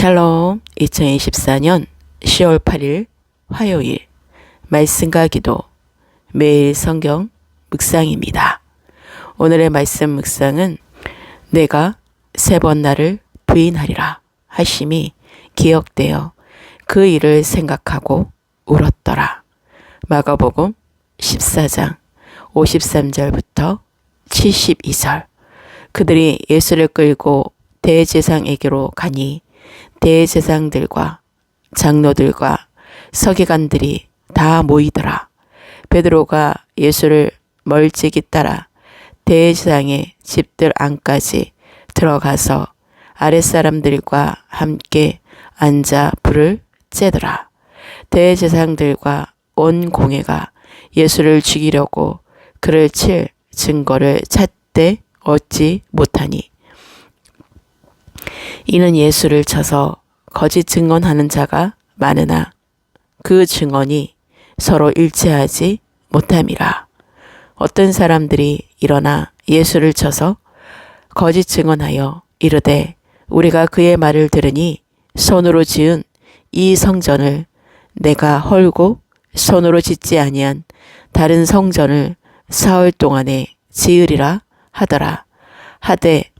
샬롬 2024년 10월 8일 화요일 말씀과 기도 매일 성경 묵상입니다. 오늘의 말씀 묵상은 내가 세 번 나를 부인하리라 하심이 기억되어 그 일을 생각하고 울었더라. 마가복음 14장 53절부터 72절 그들이 예수를 끌고 대제상에게로 가니 대제상들과 장로들과 서기관들이 다 모이더라. 베드로가 예수를 멀찍이 따라 대제상의 집들 안까지 들어가서 아랫사람들과 함께 앉아 불을 쬐더라. 대제상들과 온 공회가 예수를 죽이려고 그를 칠 증거를 찾되 얻지 못하니 이는 예수를 쳐서 거짓 증언하는 자가 많으나 그 증언이 서로 일치하지 못함이라. 어떤 사람들이 일어나 예수를 쳐서 거짓 증언하여 이르되 우리가 그의 말을 들으니 손으로 지은 이 성전을 내가 헐고 손으로 짓지 아니한 다른 성전을 사흘 동안에 지으리라 하더라. 하되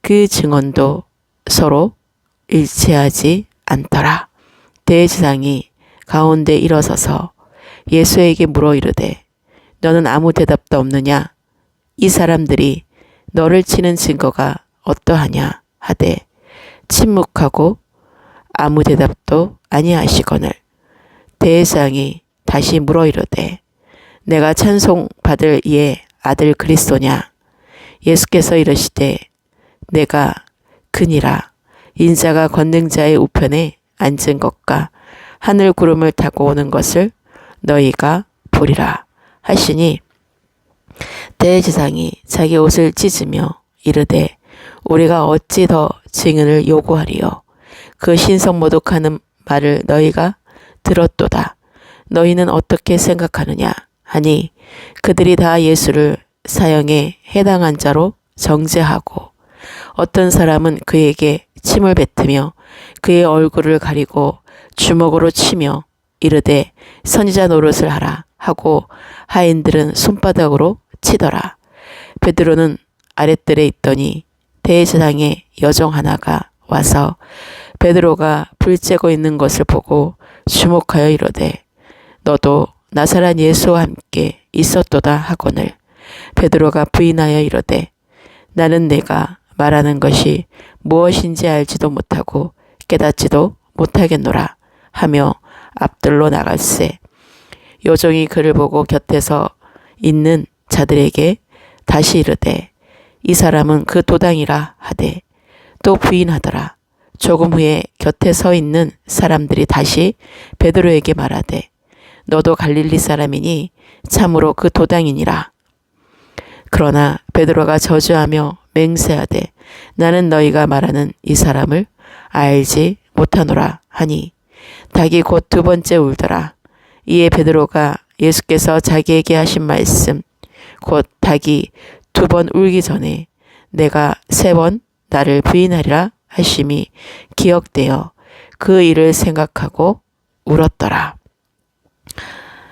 그 증언도 서로 일치하지 않더라. 대지상이 가운데 일어서서 예수에게 물어 이르되 너는 아무 대답도 없느냐? 이 사람들이 너를 치는 증거가 어떠하냐 하되 침묵하고 아무 대답도 아니하시거늘 대상이 다시 물어 이르되 내가 찬송 받을 이의 아들 그리스도냐 예수께서 이르시되 내가 그니라. 인자가 권능자의 우편에 앉은 것과 하늘 구름을 타고 오는 것을 너희가 보리라 하시니 대지상이 자기 옷을 찢으며 이르되 우리가 어찌 더 증인을 요구하리요? 그 신성 모독하는 말을 너희가 들었도다. 너희는 어떻게 생각하느냐? 하니 그들이 다 예수를 사형에 해당한 자로 정죄하고 어떤 사람은 그에게 침을 뱉으며 그의 얼굴을 가리고 주먹으로 치며 이르되 선지자 노릇을 하라 하고 하인들은 손바닥으로 치더라. 베드로는 아랫뜰에 있더니 대제상의 여종 하나가 와서 베드로가 불 쬐고 있는 것을 보고 주목하여 이르되 너도 나사란 예수와 함께 있었도다 하거늘 베드로가 부인하여 이르되 나는 내가 말하는 것이 무엇인지 알지도 못하고 깨닫지도 못하겠노라 하며 앞들로 나갈세 요정이 그를 보고 곁에서 있는 자들에게 다시 이르되 이 사람은 그 도당이라 하되 또 부인하더라. 조금 후에 곁에 서 있는 사람들이 다시 베드로에게 말하되 너도 갈릴리 사람이니 참으로 그 도당이니라. 그러나 베드로가 저주하며 맹세하되 나는 너희가 말하는 이 사람을 알지 못하노라 하니 닭이 곧 두 번째 울더라. 이에 베드로가 예수께서 자기에게 하신 말씀 곧 닭이 두 번 울기 전에 내가 세 번 나를 부인하리라 하심이 기억되어 그 일을 생각하고 울었더라.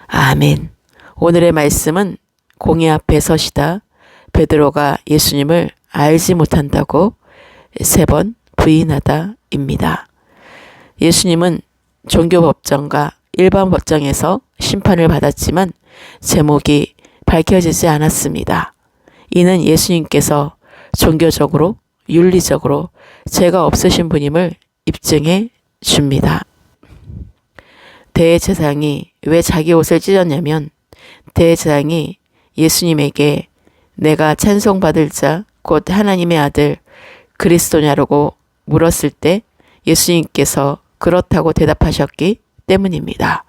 아멘. 오늘의 말씀은 공의 앞에 서시다 베드로가 예수님을 알지 못한다고 세 번 부인하다입니다. 예수님은 종교 법정과 일반 법정에서 심판을 받았지만 제목이 밝혀지지 않았습니다. 이는 예수님께서 종교적으로 윤리적으로 죄가 없으신 분임을 입증해 줍니다. 대제사장이 왜 자기 옷을 찢었냐면 대제사장이 예수님에게 내가 찬송받을 자, 곧 하나님의 아들 그리스도냐라고 물었을 때 예수님께서 그렇다고 대답하셨기 때문입니다.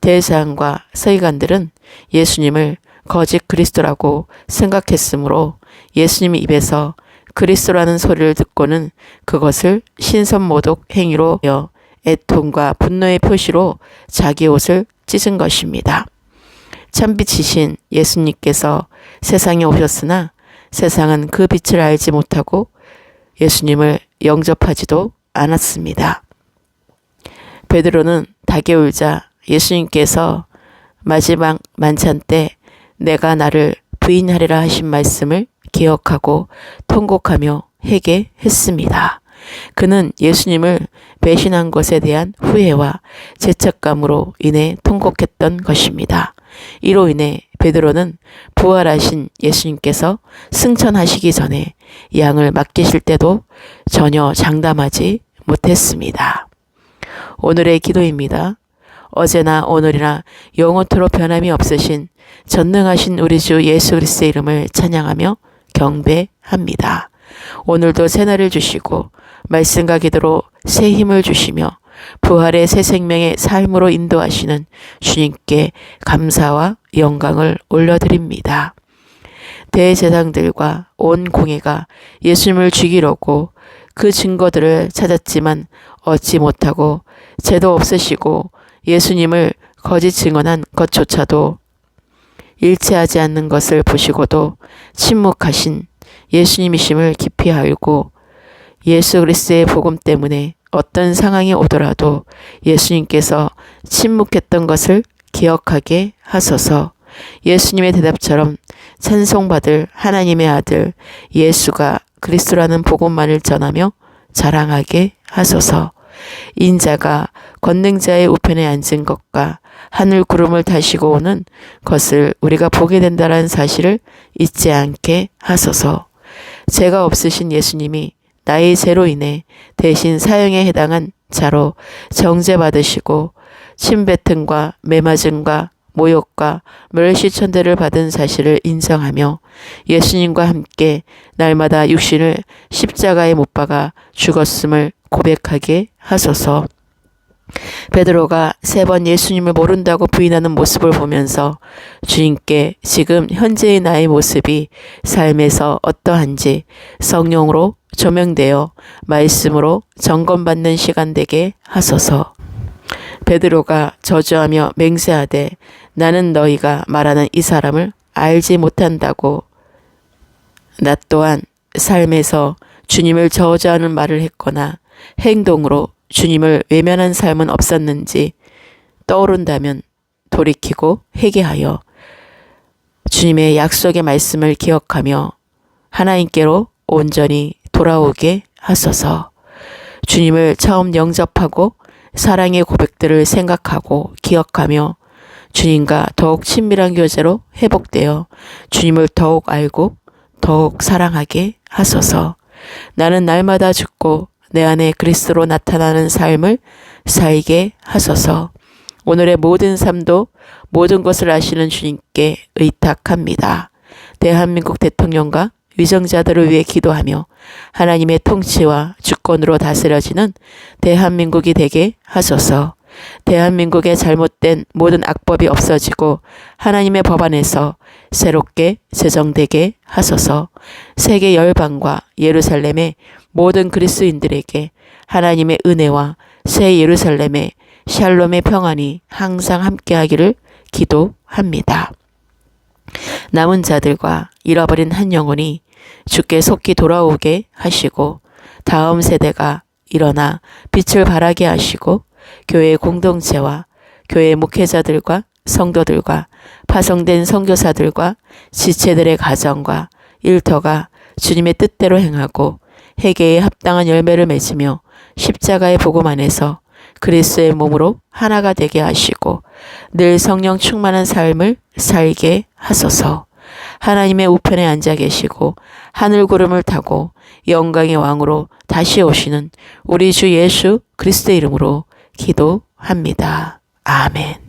대사과 서기관들은 예수님을 거짓 그리스도라고 생각했으므로 예수님 입에서 그리스도라는 소리를 듣고는 그것을 신선모독 행위로 여 애통과 분노의 표시로 자기 옷을 찢은 것입니다. 참빛이신 예수님께서 세상에 오셨으나 세상은 그 빛을 알지 못하고 예수님을 영접하지도 않았습니다. 베드로는 닭에 울자 예수님께서 마지막 만찬 때 내가 나를 부인하리라 하신 말씀을 기억하고 통곡하며 회개했습니다. 그는 예수님을 배신한 것에 대한 후회와 죄책감으로 인해 통곡했던 것입니다. 이로 인해 베드로는 부활하신 예수님께서 승천하시기 전에 양을 맡기실 때도 전혀 장담하지 못했습니다. 오늘의 기도입니다. 어제나 오늘이나 영원토록 변함이 없으신 전능하신 우리 주 예수 그리스도의 이름을 찬양하며 경배합니다. 오늘도 새날을 주시고 말씀과 기도로 새 힘을 주시며 부활의 새 생명의 삶으로 인도하시는 주님께 감사와 영광을 올려드립니다. 대제사장들과 온 공회가 예수님을 죽이려고 그 증거들을 찾았지만 얻지 못하고 죄도 없으시고 예수님을 거짓 증언한 것조차도 일치하지 않는 것을 보시고도 침묵하신 예수님이심을 깊이 알고 예수 그리스도의 복음 때문에 어떤 상황이 오더라도 예수님께서 침묵했던 것을 기억하게 하소서 예수님의 대답처럼 찬송받을 하나님의 아들 예수가 그리스도라는 복음만을 전하며 자랑하게 하소서 인자가 권능자의 우편에 앉은 것과 하늘 구름을 타시고 오는 것을 우리가 보게 된다는 사실을 잊지 않게 하소서. 죄가 없으신 예수님이 나의 죄로 인해 대신 사형에 해당한 자로 정죄받으시고 침뱉음과 매맞음과 모욕과 멸시천대를 받은 사실을 인정하며 예수님과 함께 날마다 육신을 십자가에 못 박아 죽었음을 고백하게 하소서. 베드로가 세 번 예수님을 모른다고 부인하는 모습을 보면서 주님께 지금 현재의 나의 모습이 삶에서 어떠한지 성령으로 조명되어 말씀으로 점검받는 시간 되게 하소서. 베드로가 저주하며 맹세하되 나는 너희가 말하는 이 사람을 알지 못한다고 나 또한 삶에서 주님을 저주하는 말을 했거나 행동으로 주님을 외면한 삶은 없었는지 떠오른다면 돌이키고 회개하여 주님의 약속의 말씀을 기억하며 하나님께로 온전히 돌아오게 하소서. 주님을 처음 영접하고 사랑의 고백들을 생각하고 기억하며 주님과 더욱 친밀한 교제로 회복되어 주님을 더욱 알고 더욱 사랑하게 하소서. 나는 날마다 죽고 내 안에 그리스도로 나타나는 삶을 살게 하소서. 오늘의 모든 삶도 모든 것을 아시는 주님께 의탁합니다. 대한민국 대통령과 위정자들을 위해 기도하며 하나님의 통치와 주권으로 다스려지는 대한민국이 되게 하소서. 대한민국의 잘못된 모든 악법이 없어지고 하나님의 법 안에서 새롭게 제정되게 하소서. 세계 열방과 예루살렘의 모든 그리스인들에게 하나님의 은혜와 새 예루살렘의 샬롬의 평안이 항상 함께하기를 기도합니다. 남은 자들과 잃어버린 한 영혼이 주께 속히 돌아오게 하시고 다음 세대가 일어나 빛을 발하게 하시고 교회 공동체와 교회 목회자들과 성도들과 파송된 성교사들과 지체들의 가정과 일터가 주님의 뜻대로 행하고 회개에 합당한 열매를 맺으며 십자가의 복음 안에서 그리스의 몸으로 하나가 되게 하시고 늘 성령 충만한 삶을 살게 하소서. 하나님의 우편에 앉아 계시고 하늘 구름을 타고 영광의 왕으로 다시 오시는 우리 주 예수 그리스도 이름으로 기도합니다. 아멘.